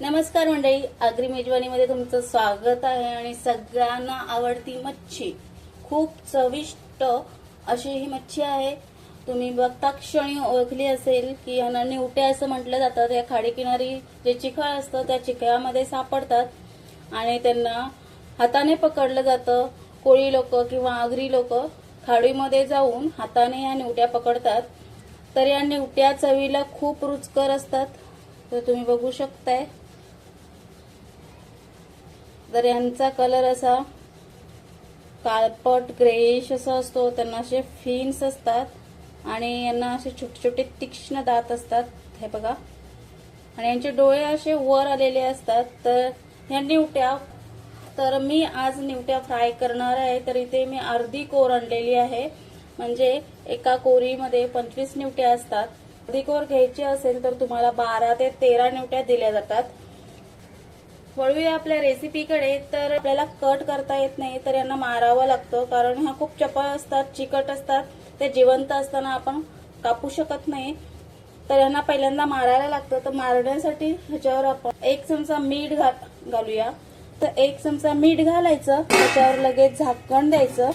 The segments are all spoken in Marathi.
नमस्कार मंडळी आगरी मेजवानीमध्ये तुमचं स्वागत आहे आणि सगळ्यांना आवडती मच्छी. खूप चविष्ट अशी ही मच्छी आहे. तुम्ही बघता क्षणी ओळखली असेल की यांना निवटे असं म्हटलं जातं. या खाडीकिनारी जे चिखळ असतं त्या चिखळामध्ये सापडतात आणि त्यांना हाताने पकडलं जातं. कोळी लोक किंवा आगरी लोक खाडीमध्ये जाऊन हाताने या निवट्या पकडतात. तर या निवट्या चवीला खूप रुचकर असतात. तर तुम्ही बघू शकताय. तर यांचा कलर असा काळपट ग्रेश असा असतो. त्यांना असे फिन्स असतात आणि यांना असे छोटे छोटे तीक्ष्ण दात असतात. हे बघा. आणि यांचे डोळे असे वर आलेले असतात. तर ह्या निवट्या तर मी आज निवट्या फ्राय करणार आहे. तर इथे मी अर्धी कोर आणलेली आहे. म्हणजे एका कोरीमध्ये पंचवीस निवट्या असतात. अर्धी कोर घ्यायची असेल तर तुम्हाला बारा ते तेरा निवट्या दिल्या जातात. वळूया आपल्या रेसिपीकडे तर आपल्याला कट करता येत नाही तर यांना मारावं लागतं. कारण ह्या खूप चपळ असतात चिकट असतात. ते जिवंत असताना आपण कापू शकत नाही. तर यांना पहिल्यांदा मारायला लागतं. तर मारण्यासाठी ह्याच्यावर आपण एक चमचा मीठ घाल घालूया. तर एक चमचा मीठ घालायचं. त्याच्यावर लगेच झाकण द्यायचं.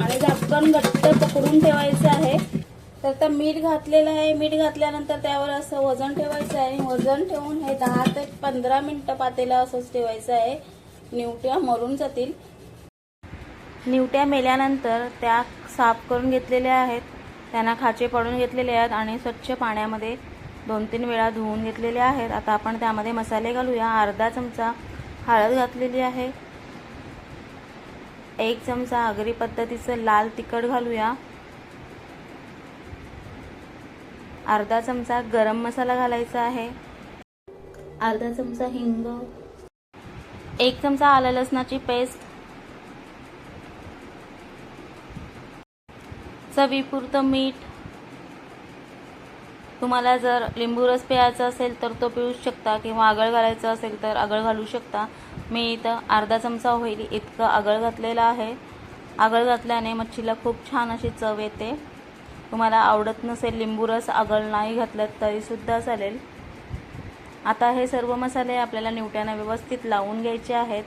आणि झाकण घट्ट पकडून ठेवायचं आहे. तर आता मीठ घातलेलं आहे. मीठ घातल्यानंतर त्यावर असं वजन ठेवायचं आहे. वजन ठेवून हे दहा ते पंधरा मिनटं पातेला असंच ठेवायचं आहे. निवट्या मरून जातील. निवट्या मेल्यानंतर त्या साफ करून घेतलेल्या आहेत. त्यांना खाचे पडून घेतलेले आहेत आणि स्वच्छ पाण्यामध्ये दोन तीन वेळा धुवून घेतलेले आहेत. आता आपण त्यामध्ये मसाले घालूया. अर्धा चमचा हळद घातलेली आहे. एक चमचा आगरी पद्धतीचं लाल तिखट घालूया. अर्धा चमचा गरम मसाला घालायचा आहे. अर्धा चमचा हिंग. एक चमचा आलं लसणाची पेस्ट. चवीपुरतं मीठ. तुम्हाला जर लिंबू रस प्यायचा असेल तर तो पिऊ शकता किंवा आगळ घालायचं असेल तर आगळ घालू शकता. मी इथं अर्धा चमचा होईल इतकं आगळ घातलेलं आहे. आगळ घातल्याने मच्छीला खूप छान अशी चव येते. तुम्हाला आवडत नसेल लिंबू रस आगळ नाही घातलं तरीसुद्धा चालेल. आता हे सर्व मसाले आपल्याला निवट्यांना व्यवस्थित लावून घ्यायचे आहेत.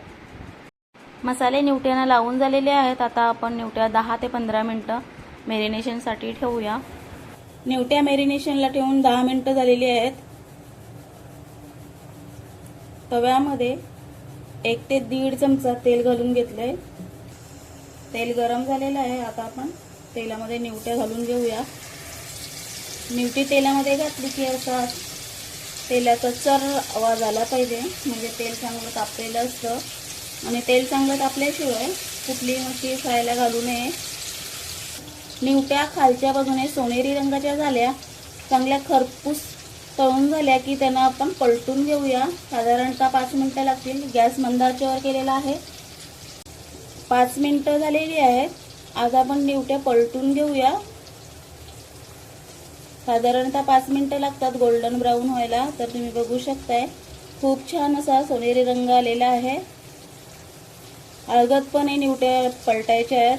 मसाले निवट्यानं लावून झालेले आहेत. आता आपण निवट्या दहा ते पंधरा मिनटं मेरिनेशनसाठी ठेवूया. निवट्या मेरिनेशनला ठेवून दहा मिनटं झालेली आहेत. तव्यामध्ये एक ते दीड चमचा तेल घालून घेतलंय. तेल गरम झालेलं आहे. आता आपण तेलामध्ये निवट्या घालून घेऊया. निवटी तेलामध्ये घातली की असा तेलाचा चर आवाज आला पाहिजे. म्हणजे तेल चांगलं तापलेलं असतं. आणि तेल चांगलं तापल्याशिवाय कुठली मच्छी फ्रायला घालू नये. निवट्या खालच्या बाजूने सोनेरी रंगाच्या झाल्या. चांगल्या खरपूस तळून झाल्या की त्यांना आपण पलटून घेऊया. साधारणतः पाच मिनिटं लागतील? गॅस मंदाच्यावर केलेला आहे. पाच मिनिटं झालेली आहेत. आज आपण निवट्या पलटून घेऊया. साधारणतः पाच मिनिटं लागतात गोल्डन ब्राऊन व्हायला तर तुम्ही बघू शकताय. खूप छान असा सोनेरी रंग आलेला आहे. अलगदपणे निवट्या पलटायच्या आहेत.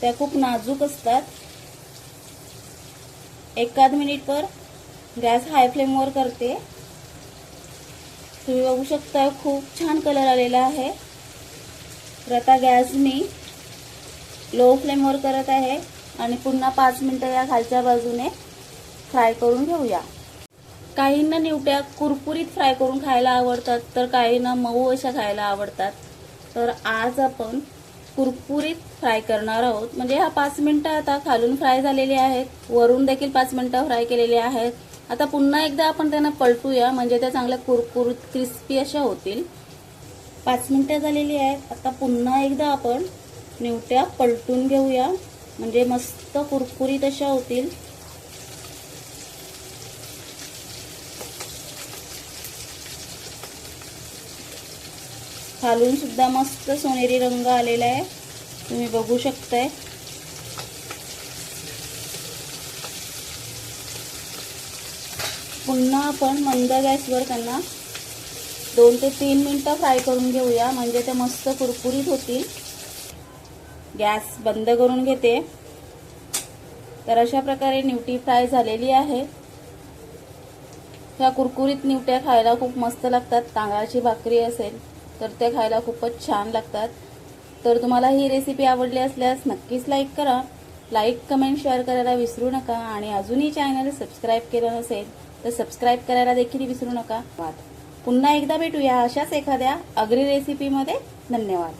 त्या खूप नाजूक असतात. एकाद मिनिटवर गॅस हाय फ्लेमवर करते. तुम्ही बघू शकता खूप छान कलर आलेला आहे. तर आता गॅस मी लो फ्लेमवर करत आहे आणि पुन्हा पाच मिनटं या खालच्या बाजूने फ्राय करून घेऊया. काहींना निवट्या कुरकुरीत फ्राय करून खायला आवडतात तर काहींना मऊ अशा खायला आवडतात. तर आज आपण कुरकुरीत फ्राय करणार आहोत. म्हणजे हा पाच मिनटं आता खालून फ्राय झालेले आहेत. वरून देखील पाच मिनटं फ्राय केलेले आहेत. आता पुन्हा एकदा आपण त्यांना पलटूया. म्हणजे त्या चांगल्या कुरकुरीत क्रिस्पी अशा होतील. पाच मिनटं झालेली आहेत. आता पुन्हा एकदा आपण निवट्या पलटून घेऊया. म्हणजे मस्त कुरकुरीत अशा होतील. खालून सुद्धा मस्त सोनेरी रंग आलेला आहे. तुम्ही बघू शकताय. पुन्हा आपण मंद गॅसवर त्यांना दोन ते तीन मिनटं फ्राय करून घेऊया. म्हणजे ते मस्त कुरकुरीत होतील. गॅस बंद करून घेते. तर अशा प्रकारे न्यूटी फ्राय झालेली आहे. ह्या कुरकुरीत निवट्या खायला खूप मस्त लागतात. तांदळाची भाकरी असेल तर त्या खायला खूपच छान लागतात. तर तुम्हाला ही रेसिपी आवडली असल्यास नक्कीच लाईक करा. लाईक कमेंट शेअर करायला विसरू नका आणि अजूनही चॅनल सबस्क्राईब केलं नसेल तर सबस्क्राईब करायला देखील विसरू नका. पुन्हा एकदा भेटूया अशाच एखाद्या अग्री रेसिपीमध्ये धन्यवाद.